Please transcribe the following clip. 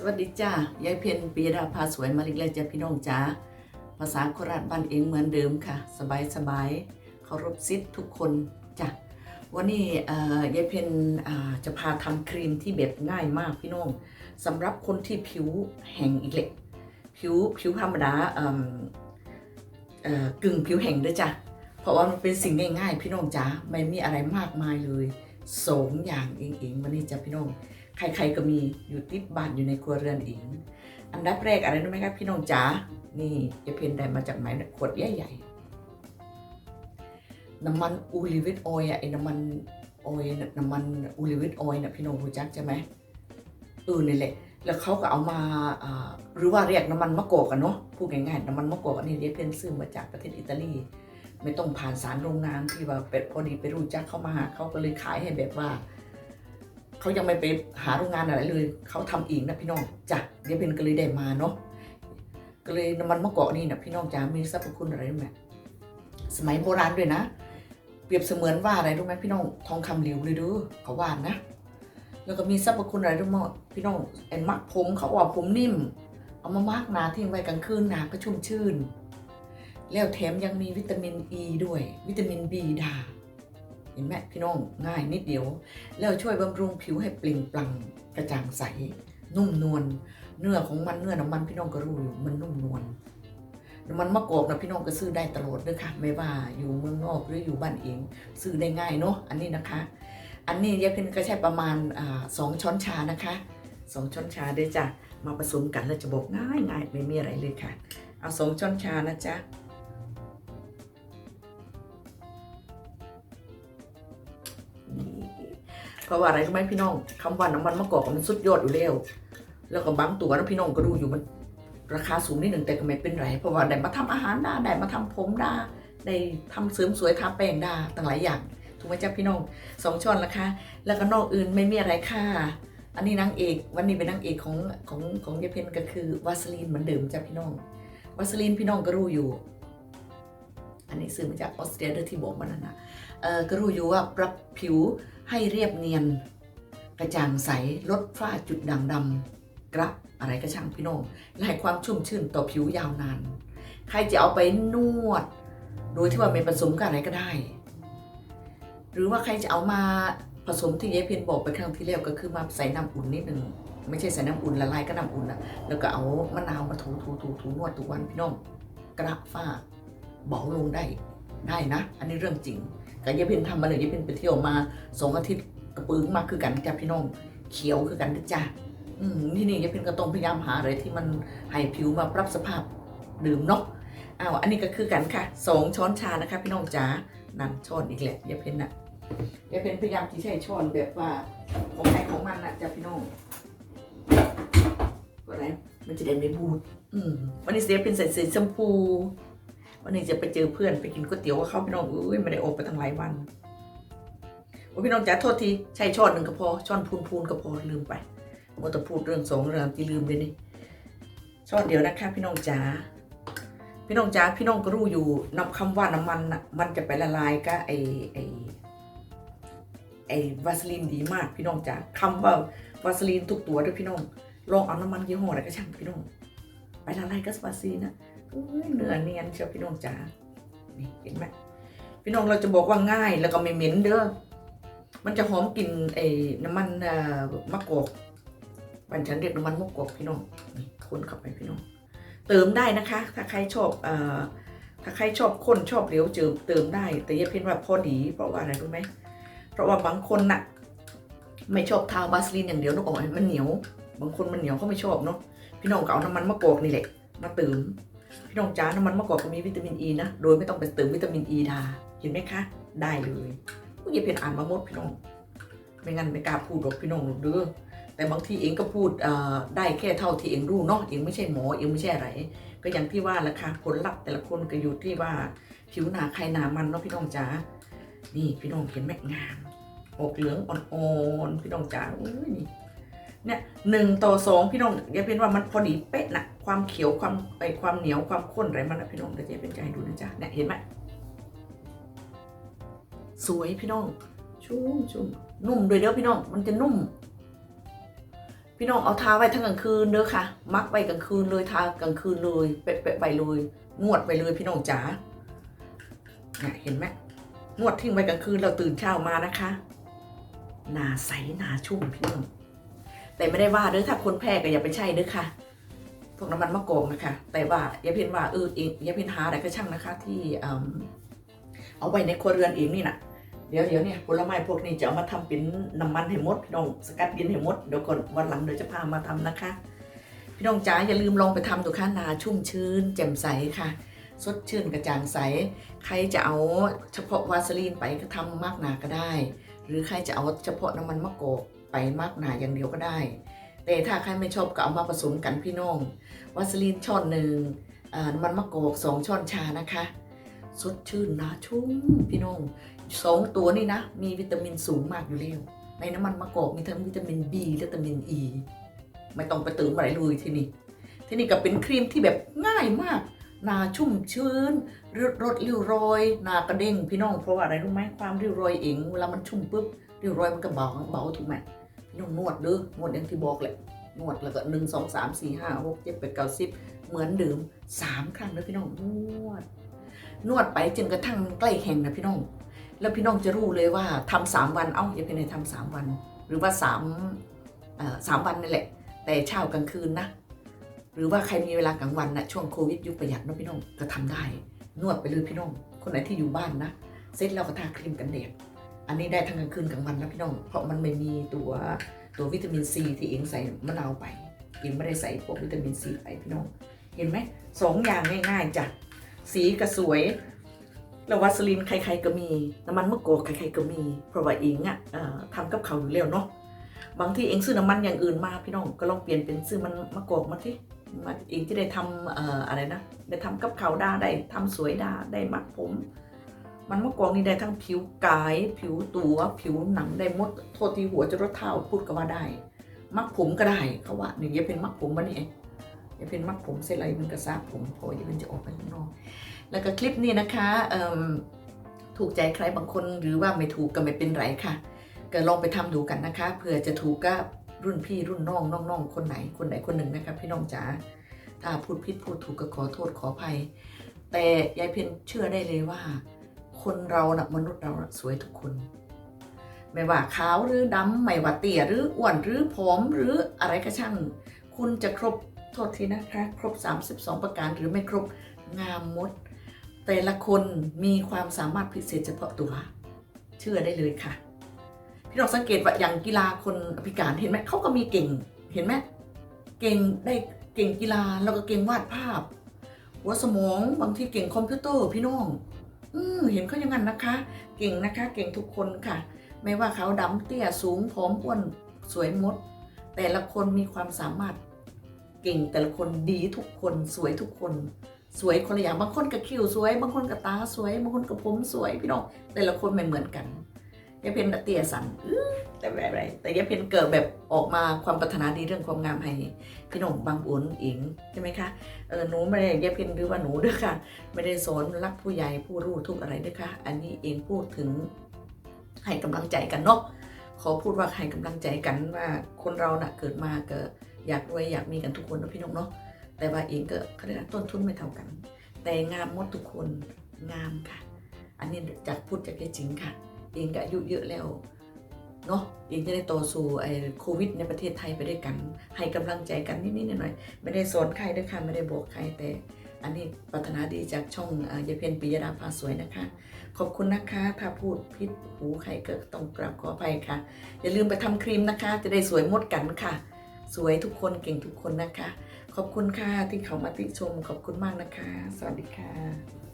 สวัสดีจ้ายายเพนปีราพาสวยมาลิกแล้วจ้าพี่น้องจ้าภาษาโคราชบ้านเองเหมือนเดิมค่ะ สบายสบายเคารพซิดทุกคนจ้ะวันนี้อ่อยายเพนอ่าจะพาทำครีมที่แบบง่ายมากพี่น้องสำหรับคนที่ผิวแห้งอีกเล็กผิวผิวธรรมดาเอิ่มเอ่อกึ่งผิวแห้งด้วยจ้ะเพราะว่ามันเป็นสิ่งง่ายๆ พี่น้องจ้าไม่มีอะไรมากมายเลยสองอย่างเองๆวันนี้จ้ะพี่น้อง ใครๆก็มีอยู่ติดบ้านอยู่ในครัวเรือนเอง อันดับแรกอะไรรู้ไหมครับพี่น้องจ๋านี่จะเพนได้มาจากไหนขวดใหญ่ๆน้ำมันอูลิวิตออยอะไอ้น้ำมันออยน้ำมันอูลิวิตออยน่ะพี่น้องรู้จักใช่ไหมเออนี่แหละ แล้วเขาก็เอามาหรือว่าเรียกน้ำมันมะกอกกันเนาะพูดง่ายๆน้ำมันมะกอกอันนี้เดเพนซื้อมาจากประเทศอิตาลีไม่ต้องผ่านสารโรงงานที่ว่าเป็ดพอดีไปรู้จักเข้ามาหาเขาก็เลยขายให้แบบว่า เขายังไม่ไปหาโรงงานอะไรเลย เขาทำเองนะพี่น้องจ้ะเดี๋ยวเป็นก็เลยได้มาเนาะก็เลยน้ำมันมะกอกนี่นะพี่น้องจ๋ามีสรรพคุณอะไรรู้ไหมสมัยโบราณด้วยนะ เปรียบเสมือนว่าอะไรรู้ไหมพี่น้องทองคำเหลวเลยเด้อเขาว่านะ แล้วก็มีสรรพคุณอะไรรู้มั้งพี่น้องไอ้มักผมเขาว่าผมนิ่ม เอามามักนาทิ้งไว้กลางคืนนาก็ชุ่มชื่น แล้วแถมยังมีวิตามินอ e ีด้วย วิตามินบีดา ห็นไหมพี่น้องง่ายนิดเดียว แล้วช่วยบำรุงผิวให้เปล่งปลั่งกระจ่างใส นุ่มนวลเนื้อของมันเนื้อน้ำมันพี่น้องก็รู้อยู่มันนุ่มนวลน้ำมันมะกอกนะพี่น้องก็ซื้อได้ตลอดด้วยค่ะ ไม่ว่าอยู่เมืองนอกหรืออยู่บ้านเองซื้อได้ง่ายเนาะอันนี้นะคะ อันนี้ยายเพ็ญก็ใช้ประมาณสองช้อนชานะคะสองช้อนชาด้วยจ้ะมาผสมกันแล้วจะบอกง่ายง่ายไม่มีอะไรเลยค่ะ เอาสองช้อนชานะจ๊ะ เพราะว่าอะไรรู้ไหมพี่น้องคำว่าน้ำมันมะกอกมันสุดยอดอยู่แล้ว แล้วก็บางตัวนะพี่น้องก็ดูอยู่มัน ราคาสูงนิดหนึ่งแต่ก็ไม่เป็นไร เพราะว่าได้มาทำอาหารได้ได้มาทำผมได้ได้ทำเสริมสวยทาแป้งได้ต่างหลายอย่าง ถูกไหมจ๊ะพี่น้องสองช้อนละคะ แล้วก็นอกอื่นไม่มีอะไรค่ะอันนี้นางเอกวันนี้เป็นนางเอกของของของยายเพนก็คือวาสลีนเหมือนเดิมจ้ะพี่น้องวาสลีนพี่น้องก็รู้อยู่ อันนี้ซื้อมาจากออสเตรียเด้อที่บอกมานั่นนะเออก็รู้อยู่ว่าปรับผิว ให้เรียบเนียน กระจ่างใสลดฝ้าจุดด่างดำกระอะไรก็ช่างพี่น้องและให้ความชุ่มชื่นต่อผิวยาวนาน ใครจะเอาไปนวด โดยที่ว่าไม่ผสมกับอะไรก็ได้ หรือว่าใครจะเอามาผสมที่เยายเพียนบอกไปครั้งที่แล้วก็คือมาใส่น้ำอุ่นนิดหนึ่งไม่ใช่ใส่น้ำอุ่นละลายก็น้ำอุ่นนะแล้วก็เอามะนาวมาถูถูถูถูนวดทุกวันพี่น้องกระฝ้าเบาลงได้ได้นะ อันนี้เรื่องจริง กับยายเพ็ญทำมาเลยยายเพ็ญไปเที่ยวมาสองอาทิตย์กระปึ้งมากคือกันจ้ะพี่น้องเขียวคือกันจ้ะอืมที่นี่ยายเพ็ญก็ต้องพยายามหาอะไรที่มันให้ผิวมาปรับสภาพดื่มเนาะอ้าวอันนี้ก็คือกันค่ะสองช้อนชานะคะ พี่น้องจ๋านั่นช้อนอีกแหละยายเพ็ญน่ะยายเพ็ญพยายามที่ใช้ช้อนแบบว่าของใครของมันน่ะจ้ะพี่น้องอะไรมันจะได้ไม่บูดอืมวันนี้เสียเป็นใส่สีชมพู วันนี้จะไปเจอเพื่อนไปกินก๋วยเตี๋ยวกับเขาพี่น้องอุ้ยไม่ได้ออกไปตั้งหลายวันโอ้พี่น้องจ๋าโทษทีใช่ช้อนหนึ่งก็พอช้อนพูนพูนๆก็พอลืมไปมัวแต่พูดเรื่องสองเรื่องที่ลืมเลยนี่ช้อนเดียวนะคะ พี่น้องจ๋าพี่น้องจ๋าพี่น้องก็รู้อยู่นำคำว่าน้ำมันน่ะมันจะไปละลายก็ไอไอไอวาสลีนดีมาก พี่น้องจ๋าคำว่าวาสลีนทุกตัวด้วยพี่น้องลองเอาน้ำมันยี่ห้ออะไรก็ช่างพี่น้องไปละลายกับวาสลีนนะ เนื้อเนียนเชียวพี่น้องจ๋านี่เห็นไหมพี่น้องเราจะบอกว่าง่ายแล้วก็ไม่เหม็นเด้อมันจะหอมกลิ่นไอ้น้ำมันมะกอกบันฉันเรียกน้ำมันมะกอกพี่น้องนี่คนเข้าไปพี่น้อง เติมได้นะคะ ถ้าใครชอบเอ่อถ้าใครชอบข้นชอบเหลวเจิมเติมได้ แต่อย่าเพียงว่าพอดีเพราะว่าอะไรรู้ไหมเพราะว่าบางคนน่ะ ไม่ชอบทาบาสลีนอย่างเดียวนึกออกไหมมันเหนียว บางคนมันเหนียวเขาไม่ชอบเนาะพี่น้องก็เอาน้ำมันมะกอกนี่แหละมาเติม พี่น้องจ้าน้ำมันมะกอกก็มีวิตามินอ e ีนะ โดยไม่ต้องไปเติมวิตามินอ e ีดาเห็นไหมคะ ได้เลยผู้ยายเพียนอ่านมาหมดพี่น้อง ไม่งั้นไม่กล้าพูดหรอกพี่น้องหรอกเด้อแต่บางทีเองก็พูดได้แค่เท่าที่เองรู้เนาะเองไม่ใช่หมอเองไม่ใช่อะไร ก็อย่างที่ว่าละค่ะผลลัพธ์แต่ละคนก็อยู่ที่ว่าผิวหนาใครหนามันเนาะพี่น้องจ๋า นี่พี่น้องเห็นไหมงาม ออกเหลืองอ่อนๆพี่น้องจ๋าอุ้ยนี่ เนี่ยหนึ่งต่อสองพี่น้องอย่าเป็นว่ามันพอดีเป๊ะนะความเขียวความไอความเหนียวความข้นอะไรมันนะพี่น้องเดี๋ยวจะเป็นใจให้ดูนะจ๊ะเนี่ยเห็นไหมสวยพี่น้อง ชุ่มชุ่มนุ่มด้วยเด้อพี่น้องมันจะนุ่ม พี่น้องเอาทาไว้ทั้งกลางคืนเด้อค่ะ มักไว้กลางคืนเลยทากลางคืนเลยเปะๆไปเลยงวดไปเลยพี่น้องจ๋าน่ะเห็นไหมงวดทิ้งไว้กลางคืนเราตื่นเช้ามานะคะหนาใสหนาชุ่มพี่น้อง แต่ไม่ได้ว่าเด้อถ้าคนแพ้ก็อย่าไปใช่เด้อค่ะพวกน้ำมันมะกอกนะคะ แต่ว่าอย่าเพียนว่าเออเองอย่าเพียนหาอะไรก็ช่างนะคะ ที่เอาไว้ในครัวเรือนเองนี่นะเดี๋ยวเดี๋ยวเนี่ยผลไม้พวกนี้จะเอามาทำเป็นน้ำมันให้หมดพี่น้องสกัดเย็นให้หมดเดี๋ยวก่อนวันหลังเดี๋ยวจะพามาทำนะคะ พี่น้องจ๋าอย่าลืมลองไปทำดูค่ะนาชุ่มชื้น แจ่มใสค่ะ สดชื่นกระจ่างใส ใครจะเอาเฉพาะวาสลีนไปก็ทำมากหนาก็ได้ หรือใครจะเอาเฉพาะน้ำมันมะกอก ไปมากหนาอย่างเดียวก็ได้ แต่ถ้าใครไม่ชอบก็เอามาผสมกันพี่น้องวาสลีนช้อนหนึ่งน้ำมันมะกอกสองช้อนชานะคะสดชื่นนะชุ่มพี่น้องสองตัวนี่นะ มีวิตามินสูงมากอยู่แล้วในน้ำมันมะกอกมีทั้งวิตามิน B และวิตามิน E ไม่ต้องไปเติมอะไรเลยที่นี่ที่นี่ก็เป็นครีมที่แบบง่ายมาก หนาชุ่มชื้นรดรดริ้วรอยหนากระเด้งพี่น้องเพราะว่าอะไรรู้ไหมความริ้วรอยเองเวลามันชุ่มปุ๊บริ้วรอยมันก็เบาเบาถูกไหมพี่น้องนวดเด้อนวดอย่างที่บอกแหละนวดแล้วก็หนึ่งสองสามสี่ห้าหกเจ็ดแปดเก้าสิบเหมือนเดิมสามครั้งแล้วพี่น้องนวด นวดไปจนกระทั่งใกล้แข่งนะพี่น้อง แล้วพี่น้องจะรู้เลยว่าทำสามวันเอ้าอย่าเป็นไรทำสามวัน หรือว่าสามสามวันนั่นแหละ แต่เช้ากลางคืนนะ หรือว่าใครมีเวลากลางวันนะช่วงโควิดยุคประหยัดนะพี่น้องก็ทำได้ นวดไปเลยพี่น้อง คนไหนที่อยู่บ้านนะเสร็จแล้วก็ทาครีมกันแดดอันนี้ได้ทั้งกลางคืนกลางวันนะพี่น้อง เพราะมันไม่มีตัวตัววิตามินซีที่เองใส่มะนาวไปเองไม่ได้ใส่พวกวิตามินซีไปพี่น้อง เห็นไหมสองอย่างง่ายๆจ้ะสีก็สวยแล้ววัสลินใครๆก็มีน้ำมันมะกอกใครๆก็มี เพราะว่าเองอะเอ่อทำกับเขาอยู่แล้วเนาะบางที่เองซื้อน้ำมันอย่างอื่นมาพี่น้องก็ลองเปลี่ยนเป็นซื้อมันมะกอกมาที่ องจะได้ทำเอ่ออะไรนะได้ทำกับเขาได้ได้ทำสวยได้ได้มัดผม มันมะกอกนี่ได้ทั้งผิวกาย ผิวตัวผิวหนังได้หมดโทษทีหัวจะรดเท้าพูดก็ว่าได้ มัดผมก็ได้เขาว่าหนึ่งอย่าเป็นมัดผมวะนี่เองอย่าเป็นมัดผมเสร็จไรมันกระซาบผมพออย่าเป็นจะออกไปข้างนอกแล้วก็คลิปนี้นะคะเอิ่มถูกใจใครบางคนหรือว่าไม่ถูกก็ไม่เป็นไรค่ะ ก็ลองไปทำดูกันนะคะเผื่อจะถูกกับ รุ่นพี่รุ่นน้องน้องๆคนไหนคนไหนคนหนึ่งนะคะพี่น้องจ๋าถ้าพูดผิดพูดถูกก็ขอโทษขออภัย แต่ยายเพนเชื่อได้เลยว่า คนเรานะ่ะมนุษย์เรานะสวยทุกคน ไม่ว่าขาวหรือดำไม่ว่าเตี้ยหรืออ้วนหรือผอมหรืออะไรก็ช่าง คุณจะครบโทษทีนะคะ ครบ 32 ประการหรือไม่ครบงามมด แต่ละคนมีความสามารถพิเศษเฉพาะตัว เชื่อได้เลยค่ะ พี่น้องสังเกตว่าอย่างกีฬาคนพิการเห็นไหมเขาก็มีเก่งเห็นไหมเก่งได้เก่งกีฬาแล้วก็เก่งวาดภาพหัวสมองบางทีเก่งคอมพิวเตอร์พี่น้อง อืเห็นเขาอย่างนั้นนะคะ เก่งนะคะ เก่งทุกคนค่ะ ไม่ว่าเขาดำเตี้ยสูงผอมอ้วนสวยมด แต่ละคนมีความสามารถ เก่งแต่ละคนดีทุกคนสวยทุกคน สวยคนละอย่างบางคนกับคิ้วสวย บางคนกับตาสวย บางคนกับผมสวยพี่น้องแต่ละคนไม่เหมือนกัน ยายเพนน่ะเตียสันแต่แบบไรแต่ยายเพนเกิดแบบออกมาความปรารถนาดีเรื่องความงามให้พี่หน้องบางอุนเองใช่ไหมคะเออหนูไม่ได้ยายเพนหรือว่าหนูด้วยค่ะ ไม่ได้สอนรักผู้ใหญ่ผู้รู้ทุกอะไรด้วยค่ะ อันนี้เองพูดถึงให้กำลังใจกันเนาะขอพูดว่าให้กำลังใจกันว่าคนเราน่ะเกิดมาก็อยากรวยอยากมีกันทุกคนนะพี่น้องเนาะแต่ว่าเองก็เขาเรียกต้นทุนไม่เท่ากัน แต่งามมดทุกคนงามค่ะ อันนี้จากพูดจากจริงค่ะ เองก็อายุเยอะแล้วเนาะเองจะได้โตสู้ไอ้โควิดในประเทศไทยไปด้วยกัน ให้กำลังใจกันนิดๆหน่อยๆไม่ได้สอนใครด้วยค่ะไม่ได้บอกใครแต่ อันนี้ปรารถนาดีจากช่องเอ่อยายเพนปิยดาพาสวยนะคะ ขอบคุณนะคะ ถ้าพูดพิษหูใครก็ต้องกราบขออภัยค่ะ อย่าลืมไปทำครีมนะคะ จะได้สวยหมดกันค่ะ สวยทุกคนเก่งทุกคนนะคะ ขอบคุณค่ะที่เขามาติชม ขอบคุณมากนะคะ สวัสดีค่ะ